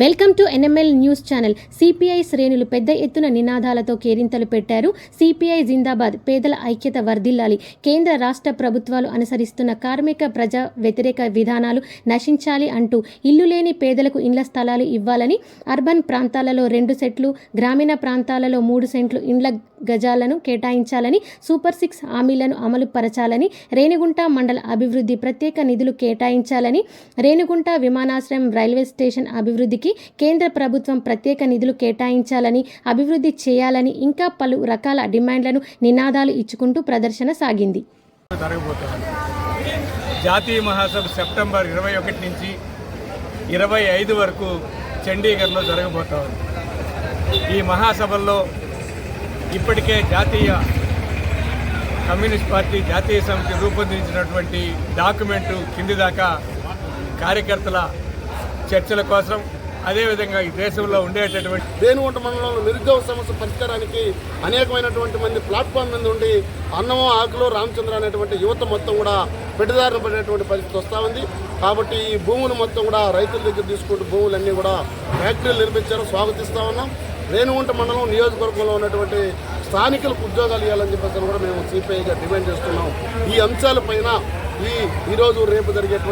Welcome to NML news channel. CPI శ్రేణులు పెద్ద ఎత్తున నినాదాలతో కేరింతలు పెట్టారు. సిపిఐ జిందాబాద్ పేదల ఐక్యత వర్ధిల్లాలి. కేంద్ర రాష్ట్ర ప్రభుత్వాలు అనుసరిస్తున్న కార్మిక ప్రజా వ్యతిరేక విధానాలు నశించాలి అంటూ ఇల్లు లేని పేదలకు ఇండ్ల స్థలాలు ఇవ్వాలని అర్బన్ ప్రాంతాలలో రెండు సెట్లు గ్రామీణ ప్రాంతాలలో మూడు సెంట్లు ఇండ్ల గజాలను కేటాయించాలని సూపర్ సిక్స్ హామీలను అమలు పరచాలని రేణిగుంట మండల అభివృద్ధి ప్రత్యేక నిధులు కేటాయించాలని రేణిగుంట విమానాశ్రయం రైల్వే స్టేషన్ అభివృద్ధికి కేంద్ర ప్రభుత్వం ప్రత్యేక నిధులు కేటాయించాలని అభివృద్ధి చేయాలని ఇంకా పలు రకాల డిమాండ్లను నినాదాలు ఇచ్చుకుంటూ ప్రదర్శన సాగింది. జాతీయ మహాసభ సెప్టెంబర్ ఇరవై ఒకటి నుంచి ఇరవై ఐదు వరకు చండీగఢ్లో జరగబోతోంది ఈ మహాసభల్లో ఇప్పటికే జాతీయ కమ్యూనిస్ట్ పార్టీ జాతీయ సమితి రూపొందించినటువంటి డాక్యుమెంటు కింది దాకా కార్యకర్తల చర్చల కోసం అదేవిధంగా ఈ దేశంలో ఉండేటటువంటి రేణుగుంట మండలంలో నిరుద్యోగ సమస్య పరిష్కారానికి అనేకమైనటువంటి మంది ప్లాట్ఫామ్ మీద ఉండి అన్నమో ఆకులు రామచంద్ర అనేటువంటి యువత మొత్తం కూడా పెట్టుదారులు పడేటువంటి పరిస్థితి వస్తూ ఉంది. కాబట్టి ఈ భూములు మొత్తం కూడా రైతుల దగ్గర తీసుకుంటూ భూములన్నీ కూడా ఫ్యాక్టరీలు నిర్మించారు. స్వాగతిస్తూ ఉన్నాం. రేణుగుంట మండలం నియోజకవర్గంలో ఉన్నటువంటి స్థానికులకు ఉద్యోగాలు ఇవ్వాలని చెప్పేసి కూడా మేము సిపిఐగా డిమాండ్ చేస్తున్నాం. ఈ అంశాలపైన ఈ ఈరోజు రేపు జరిగేటువంటి